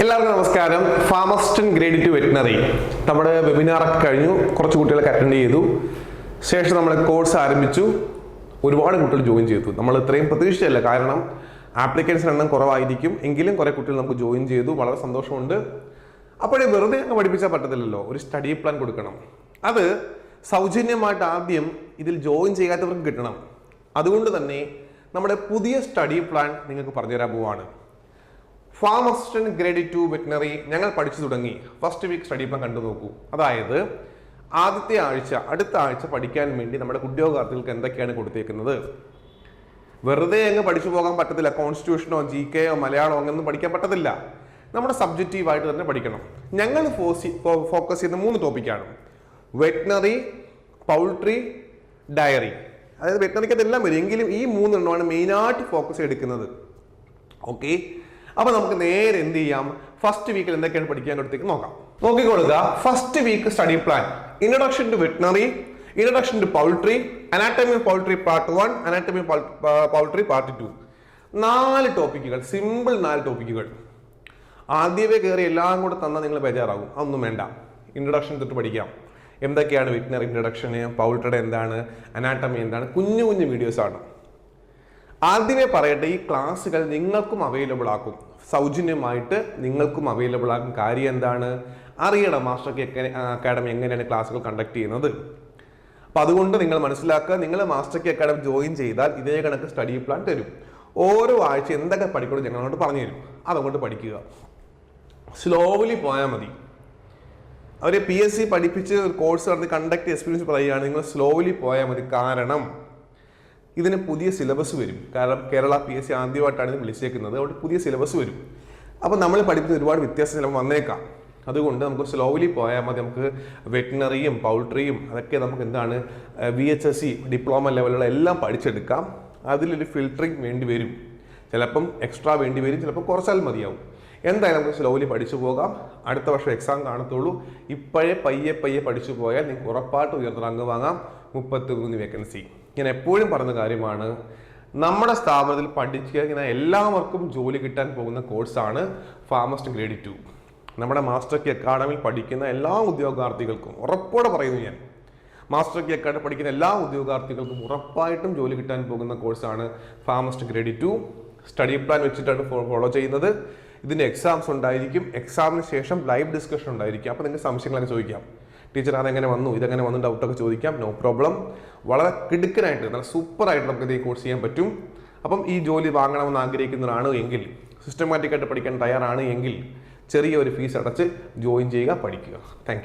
എല്ലാവർക്കും നമസ്കാരം. Farm assistant grade two veterinary. നമ്മുടെ വെബിനാറൊക്കെ കഴിഞ്ഞു. കുറച്ച് കുട്ടികളൊക്കെ അറ്റൻഡ് ചെയ്തു. ശേഷം നമ്മൾ കോഴ്സ് ആരംഭിച്ചു. ഒരുപാട് കുട്ടികൾ ജോയിൻ ചെയ്തു. നമ്മൾ ഇത്രയും പ്രതീക്ഷിച്ചല്ല കാരണം ആപ്ലിക്കൻസിന് എണ്ണം കുറവായിരിക്കും. എങ്കിലും കുറേ കുട്ടികൾ നമുക്ക് ജോയിൻ ചെയ്തു. വളരെ സന്തോഷമുണ്ട്. അപ്പോഴേ വെറുതെ അങ്ങ് പഠിപ്പിച്ചാൽ പറ്റത്തില്ലല്ലോ. ഒരു സ്റ്റഡി പ്ലാൻ കൊടുക്കണം. അത് സൗജന്യമായിട്ട് ആദ്യം ഇതിൽ ജോയിൻ ചെയ്യാത്തവർക്ക് കിട്ടണം. അതുകൊണ്ട് തന്നെ നമ്മുടെ പുതിയ സ്റ്റഡി പ്ലാൻ നിങ്ങൾക്ക് പറഞ്ഞുതരാൻ പോവാണ്. Farm assistant grade two veterinary ഞങ്ങൾ പഠിച്ചു തുടങ്ങി. ഫസ്റ്റ് വീക്ക് സ്റ്റഡി പ്ലാൻ കണ്ടു നോക്കൂ. അതായത് ആദ്യത്തെ ആഴ്ച അടുത്ത ആഴ്ച പഠിക്കാൻ വേണ്ടി നമ്മുടെ ഉദ്യോഗാർത്ഥികൾക്ക് എന്തൊക്കെയാണ് കൊടുത്തേക്കുന്നത്? വെറുതെ അങ്ങ് പഠിച്ചു പോകാൻ പറ്റത്തില്ല. കോൺസ്റ്റിറ്റ്യൂഷനോ ജി കെയോ മലയാളമോ അങ്ങനൊന്നും പഠിക്കാൻ പറ്റത്തില്ല. നമ്മുടെ സബ്ജക്റ്റീവായിട്ട് തന്നെ പഠിക്കണം. ഞങ്ങൾ ഫോക്കസ് ചെയ്യുന്ന മൂന്ന് ടോപ്പിക്കാണ് വെറ്റിനറി പൗൾട്രി ഡയറി അതായത് വെറ്റിനറിക്ക് അതെല്ലാം വരും. എങ്കിലും ഈ മൂന്നെണ്ണമാണ് മെയിനായിട്ട് ഫോക്കസ് എടുക്കുന്നത്. ഓക്കെ അപ്പൊ നമുക്ക് നേരെ എന്ത് ചെയ്യാം? ഫസ്റ്റ് വീക്കിൽ എന്തൊക്കെയാണ് പഠിക്കാൻ കൊടുത്തേക്ക്? നോക്കാം. നോക്കിക്കൊള്ളുക first week study plan introduction to veterinary introduction to poultry anatomy poultry part one anatomy poultry part two നാല് ടോപ്പിക്കുകൾ സിമ്പിൾ നാല് ടോപ്പിക്കുകൾ ആദ്യമേ കയറി എല്ലാം കൂടെ തന്നാൽ നിങ്ങൾ ബേജാറാകും. അതൊന്നും വേണ്ട. ഇൻട്രൊഡക്ഷൻ തൊട്ട് പഠിക്കാം. എന്തൊക്കെയാണ് വെറ്റിനറി ഇൻട്രൊഡക്ഷന് പൗൾട്രിയുടെ എന്താണ്? അനാട്ടമി എന്താണ്? കുഞ്ഞു കുഞ്ഞു വീഡിയോസ് ആണ്. ആദ്യമേ പറയട്ടെ ഈ ക്ലാസ്സുകൾ നിങ്ങൾക്കും അവൈലബിൾ ആക്കും. സൗജന്യമായിട്ട് നിങ്ങൾക്കും അവൈലബിൾ ആക്കും. കാര്യം എന്താണ്? അറിയണം മാസ്റ്റർ കെ അക്കാഡമി എങ്ങനെയാണ് ക്ലാസ്സുകൾ കണ്ടക്ട് ചെയ്യുന്നത്. അപ്പം അതുകൊണ്ട് നിങ്ങൾ മനസ്സിലാക്കുക നിങ്ങൾ മാസ്റ്റർ കെ അക്കാഡമി ജോയിൻ ചെയ്താൽ ഇതേ കണക്ക് സ്റ്റഡി പ്ലാൻ തരും. ഓരോ ആഴ്ച എന്തൊക്കെ പഠിക്കണം അങ്ങോട്ട് പറഞ്ഞു തരും. അതുകൊണ്ട് പഠിക്കുക. സ്ലോലി പോയാൽ മതി. അവരെ പി എസ് സി പഠിപ്പിച്ച് കോഴ്സ് നടത്തി കണ്ടക്ട് എക്സ്പീരിയൻസ് പറയുകയാണ് നിങ്ങൾ സ്ലോലി പോയാൽ മതി. കാരണം ഇതിന് പുതിയ സിലബസ് വരും. കാരണം കേരള പി എസ് സി ആദ്യമായിട്ടാണ് ഇത് വിളിച്ചേക്കുന്നത്. അതുകൊണ്ട് പുതിയ സിലബസ് വരും. അപ്പോൾ നമ്മൾ പഠിപ്പിച്ച ഒരുപാട് വ്യത്യാസം ചിലപ്പോൾ വന്നേക്കാം. അതുകൊണ്ട് നമുക്ക് സ്ലോലി പോയാൽ മതി. നമുക്ക് വെറ്റിനറിയും പൗൾട്രിയും അതൊക്കെ നമുക്ക് എന്താണ് V H S C diploma ലെവലുള്ള എല്ലാം പഠിച്ചെടുക്കാം. അതിലൊരു ഫിൽറ്ററിങ് വേണ്ടി വരും. ചിലപ്പം എക്സ്ട്രാ വേണ്ടി വരും. ചിലപ്പോൾ കുറച്ചാൽ മതിയാവും. എന്തായാലും നമുക്ക് സ്ലോലി പഠിച്ചു പോകാം. അടുത്ത വർഷം എക്സാം കാണത്തുള്ളൂ. ഇപ്പോഴേ പയ്യെ പയ്യെ പഠിച്ചു പോയാൽ നിങ്ങൾക്ക് ഉറപ്പായിട്ട് ഉയർന്ന റാങ്ക് വാങ്ങാം മുപ്പത്തി മൂന്ന് വേക്കൻസി ഞാൻ എപ്പോഴും പറഞ്ഞ കാര്യമാണ് നമ്മുടെ സ്ഥാപനത്തിൽ പഠിക്കുന്ന എല്ലാവർക്കും ജോലി കിട്ടാൻ പോകുന്ന കോഴ്സാണ് ഫാമസ്റ്റ് ഗ്രേഡ് ടു നമ്മുടെ മാസ്റ്റർ കി അക്കാഡമിയിൽ പഠിക്കുന്ന എല്ലാ ഉദ്യോഗാർത്ഥികൾക്കും ഉറപ്പോടെ പറയുന്നു ഞാൻ മാസ്റ്റർ കി അക്കാഡമി പഠിക്കുന്ന എല്ലാ ഉദ്യോഗാർത്ഥികൾക്കും ഉറപ്പായിട്ടും ജോലി കിട്ടാൻ പോകുന്ന കോഴ്സാണ് farm assistant grade two study plan വെച്ചിട്ടാണ് ഫോളോ ചെയ്യുന്നത്. ഇതിന്റെ എക്സാംസ് ഉണ്ടായിരിക്കും. എക്സാമിന് ശേഷം ലൈവ് ഡിസ്കഷൻ ഉണ്ടായിരിക്കും. അപ്പോൾ നിങ്ങൾക്ക് സംശയങ്ങളൊക്കെ ചോദിക്കാം. ടീച്ചർ അതെങ്ങനെ വന്നു? ഇതെങ്ങനെ വന്നു? ഡൗട്ടൊക്കെ ചോദിക്കാം. നോ പ്രോബ്ലം വളരെ കിടുക്കനായിട്ട് നല്ല സൂപ്പറായിട്ട് നമുക്ക് ഈ കോഴ്സ് ചെയ്യാൻ പറ്റും. അപ്പം ഈ ജോലി വാങ്ങണമെന്ന് ആഗ്രഹിക്കുന്നതാണ് എങ്കിൽ സിസ്റ്റമാറ്റിക്കായിട്ട് പഠിക്കാൻ തയ്യാറാണ് എങ്കിൽ ചെറിയ ഒരു ഫീസ് അടച്ച് ജോയിൻ ചെയ്യുക പഠിക്കുക. താങ്ക്